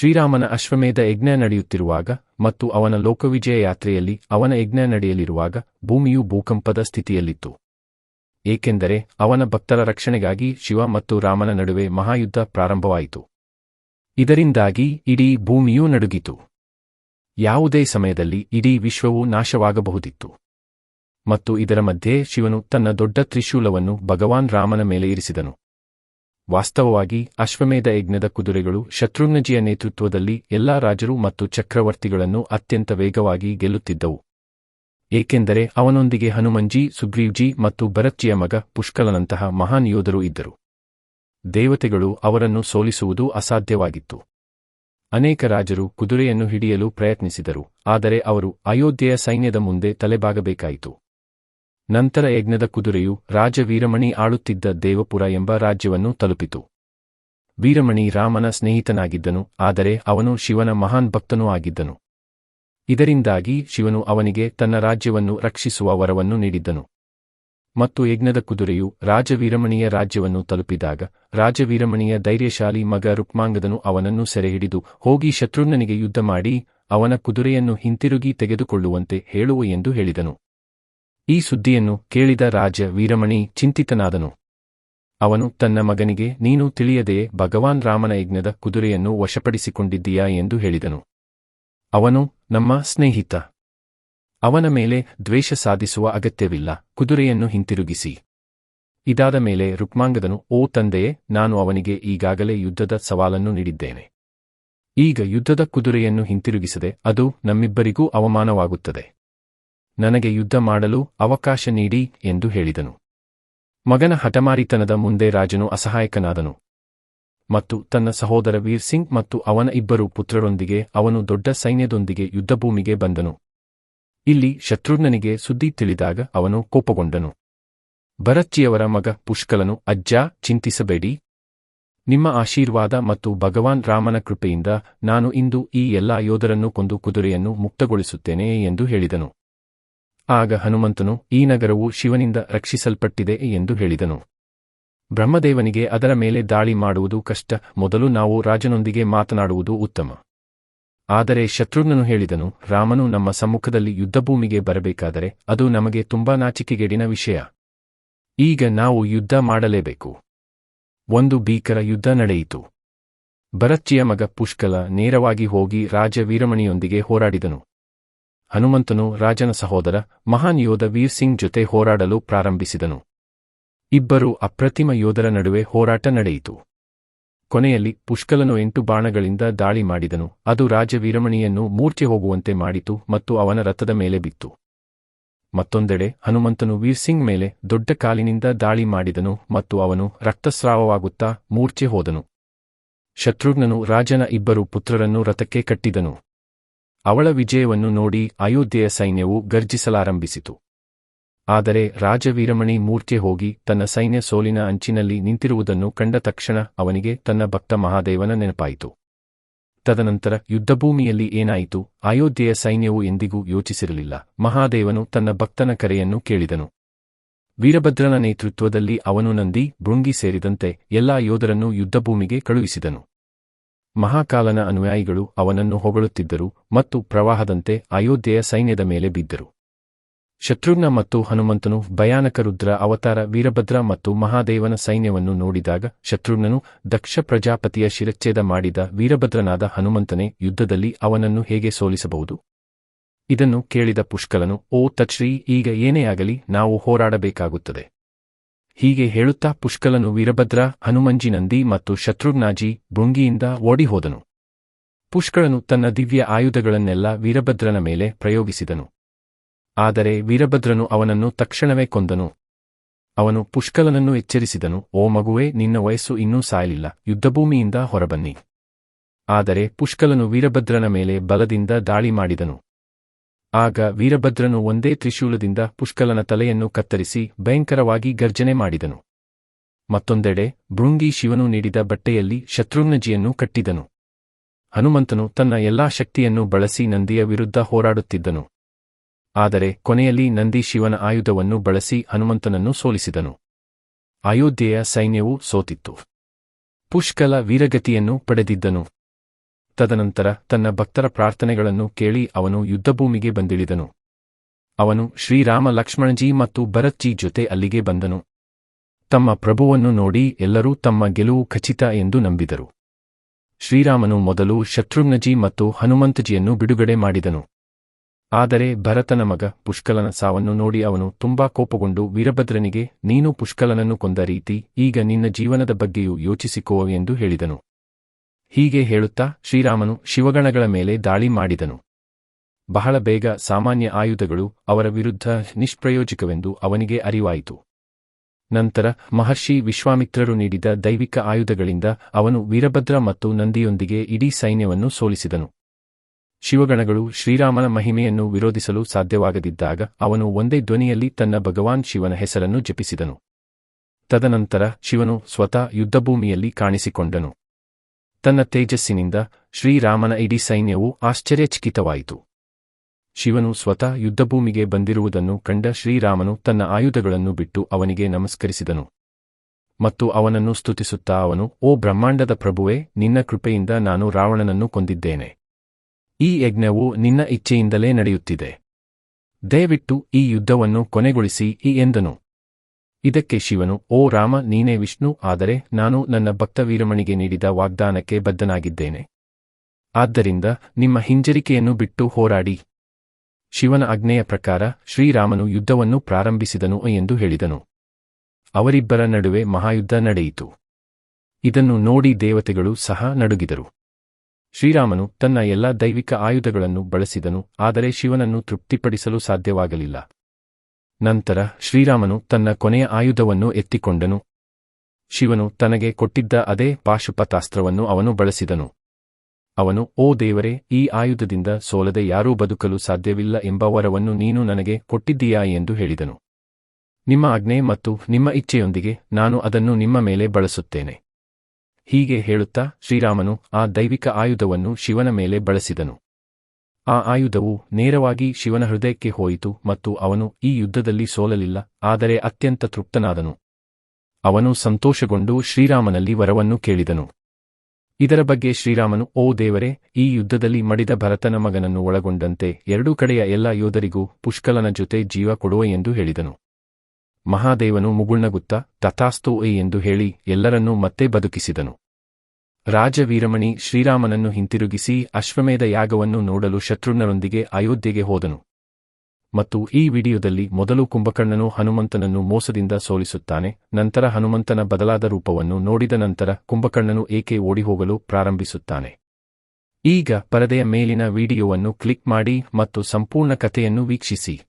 ಶ್ರೀರಾಮನ ಅಶ್ವಮೇಧ ಯಜ್ಞ ನಡೆಯುತ್ತಿರುವಾಗ ಮತ್ತು ಅವನ ಲೋಕವಿಜಯ ಯಾತ್ರೆಯಲ್ಲಿ ಅವನ ಯಜ್ಞ ನಡೆಯಲಿರುವಾಗ ಭೂಮಿಯು ಭೂಕಂಪದ ಸ್ಥಿತಿಯಲ್ಲಿತ್ತು. ಏಕೆಂದರೆ ಅವನ ಭಕ್ತರ ರಕ್ಷಣೆಗಾಗಿ ಶಿವ ಮತ್ತು ರಾಮನ ನಡುವೆ ಮಹಾಯುದ್ಧ ಪ್ರಾರಂಭವಾಯಿತು. ಇದರಿಂದಾಗಿ ಇಡೀ ಭೂಮಿಯೂ ನಡುಗಿತು. ಯಾವುದೇ ಸಮಯದಲ್ಲಿ ಇಡೀ ವಿಶ್ವವು ನಾಶವಾಗಬಹುದಿತ್ತು. ಮತ್ತು ಇದರ ಮಧ್ಯೆ ಶಿವನು ತನ್ನ ದೊಡ್ಡ ತ್ರಿಶೂಲವನ್ನು ಭಗವಾನ್ ರಾಮನ ಮೇಲೆ ಇರಿಸಿದನು. ವಾಸ್ತವವಾಗಿ ಅಶ್ವಮೇಧ ಯಜ್ಞದ ಕುದುರೆಗಳು ಶತ್ರುಘ್ನಜಿಯ ನೇತೃತ್ವದಲ್ಲಿ ಎಲ್ಲಾ ರಾಜರು ಮತ್ತು ಚಕ್ರವರ್ತಿಗಳನ್ನು ಅತ್ಯಂತ ವೇಗವಾಗಿ ಗೆಲ್ಲುತ್ತಿದ್ದವು. ಏಕೆಂದರೆ ಅವನೊಂದಿಗೆ ಹನುಮಂಜಿ, ಸುಗ್ರೀವ್ಜಿ ಮತ್ತು ಭರತ್ಜಿಯ ಮಗ ಪುಷ್ಕಲನಂತಹ ಮಹಾನ್ ಯೋಧರು ಇದ್ದರು. ದೇವತೆಗಳು ಅವರನ್ನು ಸೋಲಿಸುವುದು ಅಸಾಧ್ಯವಾಗಿತ್ತು. ಅನೇಕ ರಾಜರು ಕುದುರೆಯನ್ನು ಹಿಡಿಯಲು ಪ್ರಯತ್ನಿಸಿದರು, ಆದರೆ ಅವರು ಅಯೋಧ್ಯೆಯ ಸೈನ್ಯದ ಮುಂದೆ ತಲೆಬಾಗಬೇಕಾಯಿತು. ನಂತರ ಯಜ್ಞದ ಕುದುರೆಯು ರಾಜ ವೀರಮಣಿ ಆಳುತ್ತಿದ್ದ ದೇವಪುರ ಎಂಬ ರಾಜ್ಯವನ್ನು ತಲುಪಿತು. ವೀರಮಣಿ ರಾಮನ ಸ್ನೇಹಿತನಾಗಿದ್ದನು, ಆದರೆ ಅವನು ಶಿವನ ಮಹಾನ್ ಭಕ್ತನೂ ಆಗಿದ್ದನು. ಇದರಿಂದಾಗಿ ಶಿವನು ಅವನಿಗೆ ತನ್ನ ರಾಜ್ಯವನ್ನು ರಕ್ಷಿಸುವ ವರವನ್ನು ನೀಡಿದ್ದನು. ಮತ್ತು ಯಜ್ಞದ ಕುದುರೆಯು ರಾಜವೀರಮಣಿಯ ರಾಜ್ಯವನ್ನು ತಲುಪಿದಾಗ, ರಾಜವೀರಮಣಿಯ ಧೈರ್ಯಶಾಲಿ ಮಗ ರುಕ್ಮಾಂಗದನು ಅವನನ್ನು ಸೆರೆಹಿಡಿದು ಹೋಗಿ ಶತ್ರುಘ್ನನಿಗೆ ಯುದ್ಧ ಮಾಡಿ ಅವನ ಕುದುರೆಯನ್ನು ಹಿಂತಿರುಗಿ ತೆಗೆದುಕೊಳ್ಳುವಂತೆ ಹೇಳುವು ಎಂದು ಹೇಳಿದನು. ಈ ಸುದ್ದಿಯನ್ನು ಕೇಳಿದ ರಾಜ ವೀರಮಣಿ ಚಿಂತಿತನಾದನು. ಅವನು ತನ್ನ ಮಗನಿಗೆ, ನೀನು ತಿಳಿಯದೆಯೇ ಭಗವಾನ್ ರಾಮನ ಯಜ್ಞದ ಕುದುರೆಯನ್ನು ವಶಪಡಿಸಿಕೊಂಡಿದ್ದೀಯಾ ಎಂದು ಹೇಳಿದನು. ಅವನು, ನಮ್ಮ ಸ್ನೇಹಿತ. ಅವನ ಮೇಲೆ ದ್ವೇಷ ಸಾಧಿಸುವ ಅಗತ್ಯವಿಲ್ಲ, ಕುದುರೆಯನ್ನು ಹಿಂತಿರುಗಿಸಿ. ಇದಾದ ಮೇಲೆ ರುಕ್ಮಾಂಗದನು, ಓ ತಂದೆಯೇ, ನಾನು ಅವನಿಗೆ ಈಗಾಗಲೇ ಯುದ್ಧದ ಸವಾಲನ್ನು ನೀಡಿದ್ದೇನೆ. ಈಗ ಯುದ್ಧದ ಕುದುರೆಯನ್ನು ಹಿಂತಿರುಗಿಸದೆ ಅದು ನಮ್ಮಿಬ್ಬರಿಗೂ ಅವಮಾನವಾಗುತ್ತದೆ. ನನಗೆ ಯುದ್ಧ ಮಾಡಲು ಅವಕಾಶ ನೀಡಿ ಎಂದು ಹೇಳಿದನು. ಮಗನ ಹಠಮಾರಿತನದ ಮುಂದೆ ರಾಜನು ಅಸಹಾಯಕನಾದನು. ಮತ್ತು ತನ್ನ ಸಹೋದರ ವೀರ್ ಸಿಂಗ್ ಮತ್ತು ಅವನ ಇಬ್ಬರು ಪುತ್ರರೊಂದಿಗೆ ಅವನು ದೊಡ್ಡ ಸೈನ್ಯದೊಂದಿಗೆ ಯುದ್ಧಭೂಮಿಗೆ ಬಂದನು. ಇಲ್ಲಿ ಶತ್ರುಘ್ನನಿಗೆ ಸುದ್ದಿ ತಿಳಿದಾಗ ಅವನು ಕೋಪಗೊಂಡನು. ಭರಚ್ಚಿಯವರ ಮಗ ಪುಷ್ಕಲನು, ಅಜ್ಜ, ಚಿಂತಿಸಬೇಡಿ. ನಿಮ್ಮ ಆಶೀರ್ವಾದ ಮತ್ತು ಭಗವಾನ್ ರಾಮನ ಕೃಪೆಯಿಂದ ನಾನು ಇಂದು ಈ ಎಲ್ಲಾ ಯೋಧರನ್ನು ಕೊಂದು ಕುದುರೆಯನ್ನು ಮುಕ್ತಗೊಳಿಸುತ್ತೇನೆ ಎಂದು ಹೇಳಿದನು. ಆಗ ಹನುಮಂತನು ಈ ನಗರವು ಶಿವನಿಂದ ರಕ್ಷಿಸಲ್ಪಟ್ಟಿದೆ ಎಂದು ಹೇಳಿದನು. ಬ್ರಹ್ಮದೇವನಿಗೆ ಅದರ ಮೇಲೆ ದಾಳಿ ಮಾಡುವುದು ಕಷ್ಟ, ಮೊದಲು ನಾವು ರಾಜನೊಂದಿಗೆ ಮಾತನಾಡುವುದು ಉತ್ತಮ. ಆದರೆ ಶತ್ರುಘ್ನನು ಹೇಳಿದನು, ರಾಮನು ನಮ್ಮ ಸಮ್ಮುಖದಲ್ಲಿ ಯುದ್ಧಭೂಮಿಗೆ ಬರಬೇಕಾದರೆ ಅದು ನಮಗೆ ತುಂಬಾ ನಾಚಿಕೆಗೇಡಿನ ವಿಷಯ. ಈಗ ನಾವು ಯುದ್ಧ ಮಾಡಲೇಬೇಕು. ಒಂದು ಭೀಕರ ಯುದ್ಧ ನಡೆಯಿತು. ಭರತ್ಜಿಯ ಮಗ ಪುಷ್ಕಲ ನೇರವಾಗಿ ಹೋಗಿ ರಾಜ ವೀರಮಣಿಯೊಂದಿಗೆ ಹೋರಾಡಿದನು. ಹನುಮಂತನು ರಾಜನ ಸಹೋದರ ಮಹಾನ್ ಯೋಧ ವೀರ್ ಸಿಂಗ್ ಜೊತೆ ಹೋರಾಡಲು ಪ್ರಾರಂಭಿಸಿದನು. ಇಬ್ಬರು ಅಪ್ರತಿಮ ಯೋಧರ ನಡುವೆ ಹೋರಾಟ ನಡೆಯಿತು. ಕೊನೆಯಲ್ಲಿ ಪುಷ್ಕಲನು ಎಂಟು ಬಾಣಗಳಿಂದ ದಾಳಿ ಮಾಡಿದನು. ಅದು ರಾಜವೀರಮಣಿಯನ್ನು ಮೂರ್ಛೆ ಹೋಗುವಂತೆ ಮಾಡಿತು ಮತ್ತು ಅವನ ರಥದ ಮೇಲೆ ಬಿತ್ತು. ಮತ್ತೊಂದೆಡೆ ಹನುಮಂತನು ವೀರ್ ಸಿಂಗ್ ಮೇಲೆ ದೊಡ್ಡ ಕಾಲಿನಿಂದ ದಾಳಿ ಮಾಡಿದನು ಮತ್ತು ಅವನು ರಕ್ತಸ್ರಾವವಾಗುತ್ತಾ ಮೂರ್ಛೆ ಹೋದನು. ಶತ್ರುಘ್ನನು ರಾಜನ ಇಬ್ಬರು ಪುತ್ರರನ್ನು ರಥಕ್ಕೆ ಕಟ್ಟಿದನು. ಅವಳ ವಿಜಯವನ್ನು ನೋಡಿ ಅಯೋಧ್ಯೆಯ ಸೈನ್ಯವು ಗರ್ಜಿಸಲಾರಂಭಿಸಿತು. ಆದರೆ ರಾಜವೀರಮಣಿ ಮೂರ್ತಿ ಹೋಗಿ ತನ್ನ ಸೈನ್ಯ ಸೋಲಿನ ಅಂಚಿನಲ್ಲಿ ನಿಂತಿರುವುದನ್ನು ಕಂಡ ತಕ್ಷಣ ಅವನಿಗೆ ತನ್ನ ಭಕ್ತ ಮಹಾದೇವನ ನೆನಪಾಯಿತು. ತದನಂತರ ಯುದ್ಧಭೂಮಿಯಲ್ಲಿ ಏನಾಯಿತು, ಅಯೋಧ್ಯೆಯ ಸೈನ್ಯವು ಎಂದಿಗೂ ಯೋಚಿಸಿರಲಿಲ್ಲ, ಮಹಾದೇವನು ತನ್ನ ಭಕ್ತನ ಕರೆಯನ್ನು ಕೇಳಿದನು. ವೀರಭದ್ರನ ನೇತೃತ್ವದಲ್ಲಿ ಅವನು ನಂದಿ, ಭೃಂಗಿ ಸೇರಿದಂತೆ ಎಲ್ಲಾ ಯೋಧರನ್ನು ಯುದ್ಧಭೂಮಿಗೆ ಕಳುಹಿಸಿದನು. ಮಹಾಕಾಲನ ಅನುಯಾಯಿಗಳು ಅವನನ್ನು ಹೊಗಳುತ್ತಿದ್ದರು ಮತ್ತು ಪ್ರವಾಹದಂತೆ ಅಯೋಧ್ಯೆಯ ಸೈನ್ಯದ ಮೇಲೆ ಬಿದ್ದರು. ಶತ್ರುಘ್ನ ಮತ್ತು ಹನುಮಂತನು ಭಯಾನಕ ರುದ್ರ ಅವತಾರ ವೀರಭದ್ರ ಮತ್ತು ಮಹಾದೇವನ ಸೈನ್ಯವನ್ನು ನೋಡಿದಾಗ ಶತ್ರುಘ್ನನು ದಕ್ಷ ಪ್ರಜಾಪತಿಯ ಶಿರಚ್ಛೇದ ಮಾಡಿದ ವೀರಭದ್ರನಾದ ಹನುಮಂತನೇ ಯುದ್ಧದಲ್ಲಿ ಅವನನ್ನು ಹೇಗೆ ಸೋಲಿಸಬಹುದು? ಇದನ್ನು ಕೇಳಿದ ಪುಷ್ಕಲನು, ಓ ತಚ್ಶ್ರೀ ಈಗ ಏನೇ ಆಗಲಿ ನಾವು ಹೋರಾಡಬೇಕಾಗುತ್ತದೆ. ಹೀಗೆ ಹೇಳುತ್ತಾ ಪುಷ್ಕಲನು ವೀರಭದ್ರ ಹನುಮಂಜಿ ನಂದಿ ಮತ್ತು ಶತ್ರುಘ್ನಾಜಿ ಭೃಂಗಿಯಿಂದ ಓಡಿಹೋದನು. ಪುಷ್ಕಳನು ತನ್ನ ದಿವ್ಯ ಆಯುಧಗಳನ್ನೆಲ್ಲ ವೀರಭದ್ರನ ಮೇಲೆ ಪ್ರಯೋಗಿಸಿದನು. ಆದರೆ ವೀರಭದ್ರನು ಅವನನ್ನು ತಕ್ಷಣವೇ ಕೊಂದನು. ಅವನು ಪುಷ್ಕಲನನ್ನು ಎಚ್ಚರಿಸಿದನು, ಓ ಮಗುವೇ, ನಿನ್ನ ವಯಸ್ಸು ಇನ್ನೂ ಸಾಯಲಿಲ್ಲ, ಯುದ್ಧಭೂಮಿಯಿಂದ ಹೊರಬನ್ನಿ. ಆದರೆ ಪುಷ್ಕಲನು ವೀರಭದ್ರನ ಮೇಲೆ ಬಲದಿಂದ ದಾಳಿ ಮಾಡಿದನು. ಆಗ ವೀರಭದ್ರನು ಒಂದೇ ತ್ರಿಶೂಲದಿಂದ ಪುಷ್ಕಲನ ತಲೆಯನ್ನು ಕತ್ತರಿಸಿ ಭಯಂಕರವಾಗಿ ಗರ್ಜನೆ ಮಾಡಿದನು. ಮತ್ತೊಂದೆಡೆ ಭೃಂಗಿ ಶಿವನು ನೀಡಿದ ಬಟ್ಟೆಯಲ್ಲಿ ಶತ್ರುಘ್ನಜಿಯನ್ನು ಕಟ್ಟಿದನು. ಹನುಮಂತನು ತನ್ನ ಎಲ್ಲಾ ಶಕ್ತಿಯನ್ನು ಬಳಸಿ ನಂದಿಯ ವಿರುದ್ಧ ಹೋರಾಡುತ್ತಿದ್ದನು. ಆದರೆ ಕೊನೆಯಲ್ಲಿ ನಂದಿ ಶಿವನ ಆಯುಧವನ್ನು ಬಳಸಿ ಹನುಮಂತನನ್ನು ಸೋಲಿಸಿದನು. ಅಯೋಧ್ಯೆಯ ಸೈನ್ಯವು ಸೋತಿತ್ತು. ಪುಷ್ಕಲ ವೀರಗತಿಯನ್ನು ಪಡೆದಿದ್ದನು. ತದನಂತರ ತನ್ನ ಭಕ್ತರ ಪ್ರಾರ್ಥನೆಗಳನ್ನು ಕೇಳಿ ಅವನು ಯುದ್ಧಭೂಮಿಗೆ ಬಂದಿಳಿದನು. ಅವನು ಶ್ರೀರಾಮ ಲಕ್ಷ್ಮಣಜಿ ಮತ್ತು ಭರತ್ಜಿ ಜೊತೆ ಅಲ್ಲಿಗೆ ಬಂದನು. ತಮ್ಮ ಪ್ರಭುವನ್ನು ನೋಡಿ ಎಲ್ಲರೂ ತಮ್ಮ ಗೆಲುವು ಖಚಿತ ಎಂದು ನಂಬಿದರು. ಶ್ರೀರಾಮನು ಮೊದಲು ಶತ್ರುಘ್ನಜಿ ಮತ್ತು ಹನುಮಂತಜಿಯನ್ನು ಬಿಡುಗಡೆ ಮಾಡಿದನು. ಆದರೆ ಭರತನ ಮಗ ಪುಷ್ಕಲನ ಸಾವನ್ನು ನೋಡಿ ಅವನು ತುಂಬಾ ಕೋಪಗೊಂಡು, ವೀರಭದ್ರನಿಗೆ, ನೀನು ಪುಷ್ಕಲನನ್ನು ಕೊಂದ ರೀತಿ, ಈಗ ನಿನ್ನ ಜೀವನದ ಬಗ್ಗೆಯೂ ಯೋಚಿಸಿಕೋ ಎಂದು ಹೇಳಿದನು. ಹೀಗೆ ಹೇಳುತ್ತಾ ಶ್ರೀರಾಮನು ಶಿವಗಣಗಳ ಮೇಲೆ ದಾಳಿ ಮಾಡಿದನು. ಬಹಳ ಬೇಗ ಸಾಮಾನ್ಯ ಆಯುಧಗಳು ಅವರ ವಿರುದ್ಧ ನಿಷ್ಪ್ರಯೋಜಕವೆಂದು ಅವನಿಗೆ ಅರಿವಾಯಿತು. ನಂತರ ಮಹರ್ಷಿ ವಿಶ್ವಾಮಿತ್ರರು ನೀಡಿದ ದೈವಿಕ ಆಯುಧಗಳಿಂದ ಅವನು ವೀರಭದ್ರ ಮತ್ತು ನಂದಿಯೊಂದಿಗೆ ಇಡೀ ಸೈನ್ಯವನ್ನು ಸೋಲಿಸಿದನು. ಶಿವಗಣಗಳು ಶ್ರೀರಾಮನ ಮಹಿಮೆಯನ್ನು ವಿರೋಧಿಸಲು ಸಾಧ್ಯವಾಗದಿದ್ದಾಗ ಅವನು ಒಂದೇ ಧ್ವನಿಯಲ್ಲಿ ತನ್ನ ಭಗವಾನ್ ಶಿವನ ಹೆಸರನ್ನು ಜಪಿಸಿದನು. ತದನಂತರ ಶಿವನು ಸ್ವತಃ ಯುದ್ಧಭೂಮಿಯಲ್ಲಿ ಕಾಣಿಸಿಕೊಂಡನು. ತನ್ನ ತೇಜಸ್ಸಿನಿಂದ ಶ್ರೀರಾಮನ ಇಡೀ ಸೈನ್ಯವು ಆಶ್ಚರ್ಯಚಕಿತವಾಯಿತು. ಶಿವನು ಸ್ವತಃ ಯುದ್ಧಭೂಮಿಗೆ ಬಂದಿರುವುದನ್ನು ಕಂಡ ಶ್ರೀರಾಮನು ತನ್ನ ಆಯುಧಗಳನ್ನು ಬಿಟ್ಟು ಅವನಿಗೆ ನಮಸ್ಕರಿಸಿದನು. ಮತ್ತು ಅವನನ್ನು ಸ್ತುತಿಸುತ್ತಾ ಅವನು, ಓ ಬ್ರಹ್ಮಾಂಡದ ಪ್ರಭುವೇ, ನಿನ್ನ ಕೃಪೆಯಿಂದ ನಾನು ರಾವಣನನ್ನು ಕೊಂದಿದ್ದೇನೆ. ಈ ಯಜ್ಞವು ನಿನ್ನ ಇಚ್ಛೆಯಿಂದಲೇ ನಡೆಯುತ್ತಿದೆ. ದಯವಿಟ್ಟು ಈ ಯುದ್ಧವನ್ನು ಕೊನೆಗೊಳಿಸಿ, ಈ ಎಂದನು. ಇದಕ್ಕೆ ಶಿವನು, ಓ ರಾಮ, ನೀನೇ ವಿಷ್ಣು, ಆದರೆ ನಾನು ನನ್ನ ಭಕ್ತ ವೀರಮಣಿಗೆ ನೀಡಿದ ವಾಗ್ದಾನಕ್ಕೆ ಬದ್ಧನಾಗಿದ್ದೇನೆ. ಆದ್ದರಿಂದ ನಿಮ್ಮ ಹಿಂಜರಿಕೆಯನ್ನು ಬಿಟ್ಟು ಹೋರಾಡಿ. ಶಿವನ ಆಜ್ಞೆಯ ಪ್ರಕಾರ ಶ್ರೀರಾಮನು ಯುದ್ಧವನ್ನು ಪ್ರಾರಂಭಿಸಿದನು ಎಂದು ಹೇಳಿದನು. ಅವರಿಬ್ಬರ ನಡುವೆ ಮಹಾಯುದ್ಧ ನಡೆಯಿತು. ಇದನ್ನು ನೋಡಿ ದೇವತೆಗಳು ಸಹ ನಡುಗಿದರು. ಶ್ರೀರಾಮನು ತನ್ನ ಎಲ್ಲಾ ದೈವಿಕ ಆಯುಧಗಳನ್ನು ಬಳಸಿದನು, ಆದರೆ ಶಿವನನ್ನು ತೃಪ್ತಿಪಡಿಸಲು ಸಾಧ್ಯವಾಗಲಿಲ್ಲ. ನಂತರ ಶ್ರೀರಾಮನು ತನ್ನ ಕೊನೆಯ ಆಯುಧವನ್ನು ಎತ್ತಿಕೊಂಡನು. ಶಿವನು ತನಗೆ ಕೊಟ್ಟಿದ್ದ ಅದೇ ಪಾಶುಪತಾಸ್ತ್ರವನ್ನು ಅವನು ಬಳಸಿದನು. ಅವನು, ಓ ದೇವರೇ, ಈ ಆಯುಧದಿಂದ ಸೋಲದೆ ಯಾರೂ ಬದುಕಲು ಸಾಧ್ಯವಿಲ್ಲ ಎಂಬ ವರವನ್ನು ನೀನು ನನಗೆ ಕೊಟ್ಟಿದ್ದೀಯಾ? ಎಂದು ಹೇಳಿದನು. ನಿಮ್ಮ ಆಜ್ಞೆ ಮತ್ತು ನಿಮ್ಮ ಇಚ್ಛೆಯೊಂದಿಗೆ ನಾನು ಅದನ್ನು ನಿಮ್ಮ ಮೇಲೆ ಬಳಸುತ್ತೇನೆ. ಹೀಗೆ ಹೇಳುತ್ತಾ ಶ್ರೀರಾಮನು ಆ ದೈವಿಕ ಆಯುಧವನ್ನು ಶಿವನ ಮೇಲೆ ಬಳಸಿದನು. ಆ ಆಯುಧವು ನೇರವಾಗಿ ಶಿವನ ಹೃದಯಕ್ಕೆ ಹೋಯಿತು ಮತ್ತು ಅವನು ಈ ಯುದ್ಧದಲ್ಲಿ ಸೋಲಲಿಲ್ಲ, ಆದರೆ ಅತ್ಯಂತ ತೃಪ್ತನಾದನು. ಅವನು ಸಂತೋಷಗೊಂಡು ಶ್ರೀರಾಮನಲ್ಲಿ ವರವನ್ನು ಕೇಳಿದನು. ಇದರ ಬಗ್ಗೆ ಶ್ರೀರಾಮನು, ಓ ದೇವರೇ, ಈ ಯುದ್ಧದಲ್ಲಿ ಮಡಿದ ಭರತನ ಮಗನನ್ನು ಒಳಗೊಂಡಂತೆ ಎರಡೂ ಕಡೆಯ ಎಲ್ಲ ಯೋಧರಿಗೂ ಪುಷ್ಕಲನ ಜೊತೆ ಜೀವ ಕೊಡುವ ಎಂದು ಹೇಳಿದನು. ಮಹಾದೇವನು ಮುಗುಳ್ನಗುತ್ತ ತಥಾಸ್ತು ಎಂದು ಹೇಳಿ ಎಲ್ಲರನ್ನೂ ಮತ್ತೆ ಬದುಕಿಸಿದನು. ರಾಜವೀರಮಣಿ ಶ್ರೀರಾಮನನ್ನು ಹಿಂತಿರುಗಿಸಿ ಅಶ್ವಮೇಧ ಯಾಗವನ್ನು ನೋಡಲು ಶತ್ರುಘ್ನರೊಂದಿಗೆ ಅಯೋಧ್ಯೆಗೆ ಹೋದನು. ಮತ್ತು ಈ ವಿಡಿಯೋದಲ್ಲಿ ಮೊದಲು ಕುಂಭಕರ್ಣನು ಹನುಮಂತನನ್ನು ಮೋಸದಿಂದ ಸೋಲಿಸುತ್ತಾನೆ, ನಂತರ ಹನುಮಂತನ ಬದಲಾದ ರೂಪವನ್ನು ನೋಡಿದ ನಂತರ ಕುಂಭಕರ್ಣನು ಏಕೆ ಓಡಿಹೋಗಲು ಪ್ರಾರಂಭಿಸುತ್ತಾನೆ. ಈಗ ಪರದೆಯ ಮೇಲಿನ ವಿಡಿಯೋವನ್ನು ಕ್ಲಿಕ್ ಮಾಡಿ ಮತ್ತು ಸಂಪೂರ್ಣ ಕಥೆಯನ್ನು ವೀಕ್ಷಿಸಿ.